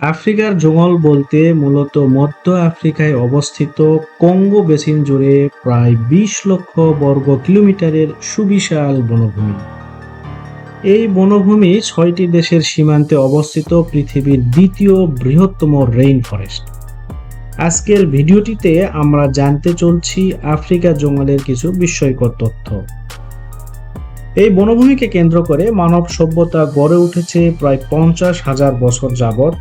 আফ্রিকার জঙ্গল বলতে মূলত মধ্য আফ্রিকায় অবস্থিত কঙ্গো বেসিন জুড়ে প্রায় বিশ লক্ষ বর্গ কিলোমিটারের সুবিশাল বনভূমি। এই বনভূমি ছয়টি দেশের সীমান্তে অবস্থিত পৃথিবীর দ্বিতীয় বৃহত্তম রেইন ফরেস্ট। আজকের ভিডিওটিতে আমরা জানতে চলছি আফ্রিকা জঙ্গলের কিছু বিস্ময়কর তথ্য। এই বনভূমিকে কেন্দ্র করে মানব সভ্যতা গড়ে উঠেছে প্রায় পঞ্চাশ হাজার বছর যাবৎ,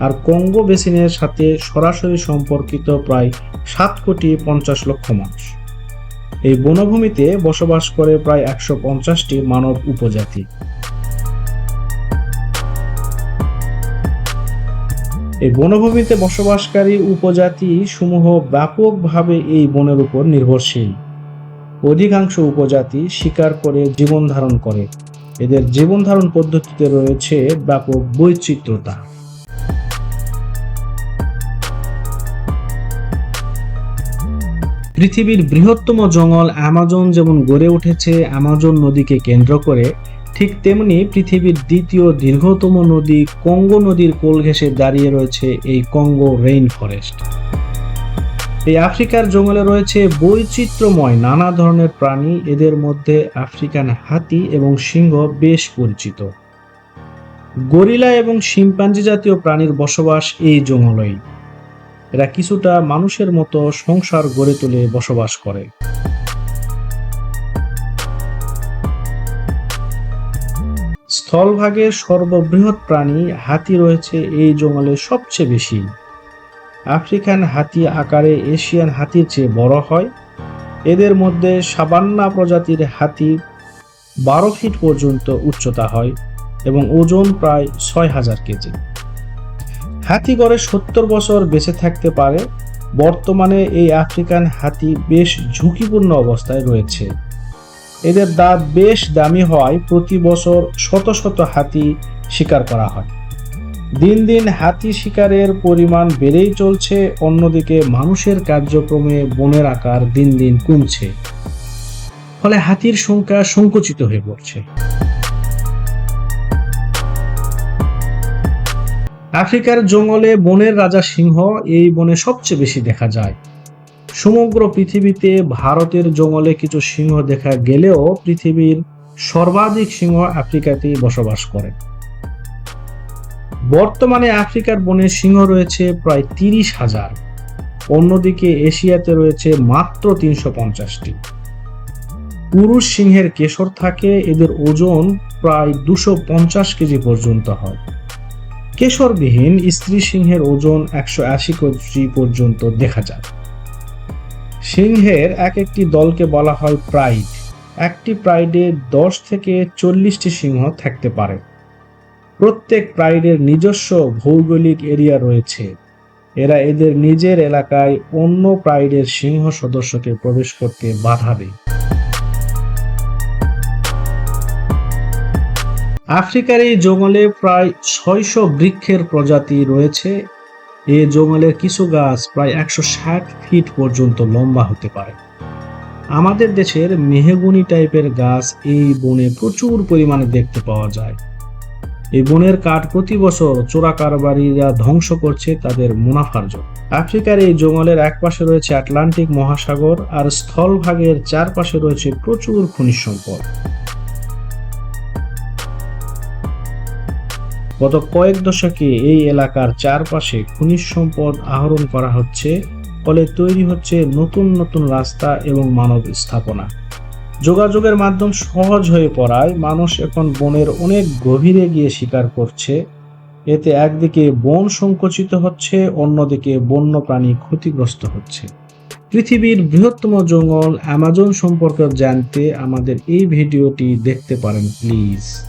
আর কঙ্গো বেসিনের সাথে সরাসরি সম্পর্কিত প্রায় সাত কোটি পঞ্চাশ লক্ষ মানুষ। এই বনভূমিতে বসবাস করে প্রায় একশো পঞ্চাশটি মানব উপজাতি। এই বনভূমিতে বসবাসকারী উপজাতি সমূহ ব্যাপকভাবে এই বনের উপর নির্ভরশীল। অধিকাংশ উপজাতি শিকার করে জীবন ধারণ করে। এদের জীবন ধারণ পদ্ধতিতে রয়েছে ব্যাপক বৈচিত্র্যতা পৃথিবীর বৃহত্তম জঙ্গল অ্যামাজন যেমন গড়ে উঠেছে, অ্যামাজন নদীকে কেন্দ্র করে, ঠিক তেমনি পৃথিবীর দ্বিতীয় দীর্ঘতম নদী কঙ্গো নদীর কোল ঘেঁষে দাঁড়িয়ে রয়েছে এই কঙ্গো রেইন ফরেস্ট। এই আফ্রিকার জঙ্গলে রয়েছে বৈচিত্র্যময় নানা ধরনের প্রাণী। এদের মধ্যে আফ্রিকান হাতি এবং সিংহ বেশ পরিচিত। গরিলা এবং শিম্পাঞ্জি জাতীয় প্রাণীর বসবাস এই জঙ্গলেই। এরা কিছুটা মানুষের মতো সংসার গড়ে তুলে বসবাস করে। স্থলভাগের সর্ববৃহৎ প্রাণী হাতি রয়েছে এই জঙ্গলে সবচেয়ে বেশি। আফ্রিকান হাতি আকারে এশিয়ান হাতির চেয়ে বড় হয়। এদের মধ্যে সাবান্না প্রজাতির হাতি বারো ফিট পর্যন্ত উচ্চতা হয় এবং ওজন প্রায় ছয় হাজার কেজি। হাতি গড়ে সত্তর বছর বেঁচে থাকতে পারে। বর্তমানে এই আফ্রিকান হাতি বেশ ঝুঁকিপূর্ণ অবস্থায় রয়েছে। এদের দাঁত বেশ দামি হওয়ায় প্রতি বছর শত শত হাতি শিকার করা হয়। দিন দিন হাতি শিকারের পরিমাণ বেড়েই চলছে, অন্যদিকে মানুষের কার্যক্রমে বনের আকার দিন দিন কমছে। ফলে হাতির সংখ্যা সংকুচিত হয়ে পড়ছে। আফ্রিকার জঙ্গলে বনের রাজা সিংহ এই বনে সবচেয়ে বেশি দেখা যায়। সমগ্র পৃথিবীতে ভারতের জঙ্গলে কিছু সিংহ দেখা গেলেও পৃথিবীর সর্বাধিক সিংহ আফ্রিকাতেই বসবাস করে। বর্তমানে আফ্রিকার বনে সিংহ রয়েছে প্রায় তিরিশ হাজার। অন্যদিকে এশিয়াতে রয়েছে মাত্র তিনশো পঞ্চাশটি। পুরুষ সিংহের কেশর থাকে, এদের ওজন প্রায় দুশো পঞ্চাশ কেজি পর্যন্ত হয়। কেশরবিহীন স্ত্রী সিংহের ওজন একশো আশি কেজি পর্যন্ত দেখা যায়। সিংহের এক একটি দলকে বলা হয় প্রাইড। একটি প্রাইডে দশ থেকে চল্লিশটি সিংহ থাকতে পারে। প্রত্যেক প্রাইডের নিজস্ব ভৌগোলিক এরিয়া রয়েছে। এরা এদের নিজের এলাকায় অন্য প্রাইডের সিংহ সদস্যকে প্রবেশ করতে বাধা দেয়। আফ্রিকার এই জঙ্গলে প্রায় ছয়শো বৃক্ষের প্রজাতি রয়েছে। এ জঙ্গলের কিছু গাছ প্রায় একশো ষাট ফিট পর্যন্ত লম্বা হতে পারে। আমাদের দেশের মেহগুনি টাইপের গাছ এই বনে প্রচুর পরিমাণে দেখতে পাওয়া যায়। এই বনের কাঠ প্রতি বছর চোরা কারবারিরা ধ্বংস করছে তাদের মুনাফার জন্য। আফ্রিকার এই জঙ্গলের এক পাশে রয়েছে আটলান্টিক মহাসাগর আর স্থলভাগের চারপাশে রয়েছে প্রচুর খনিজ সম্পদ। গত কয়েক দশকে এই এলাকার চারপাশে খনিজ সম্পদ আহরণ করা হচ্ছে, ফলে তৈরি হচ্ছে নতুন নতুন রাস্তা এবং মানব স্থাপনা। যোগাযোগের মাধ্যম সহজ হয়ে পড়ায় মানুষ এখন বনের অনেক গভীরে গিয়ে শিকার করছে। এতে একদিকে বন সংকুচিত হচ্ছে, অন্যদিকে বন্য প্রাণী ক্ষতিগ্রস্ত হচ্ছে। পৃথিবীর বৃহত্তম জঙ্গল অ্যামাজন সম্পর্কে জানতে আমাদের এই ভিডিওটি দেখতে পারেন, প্লিজ।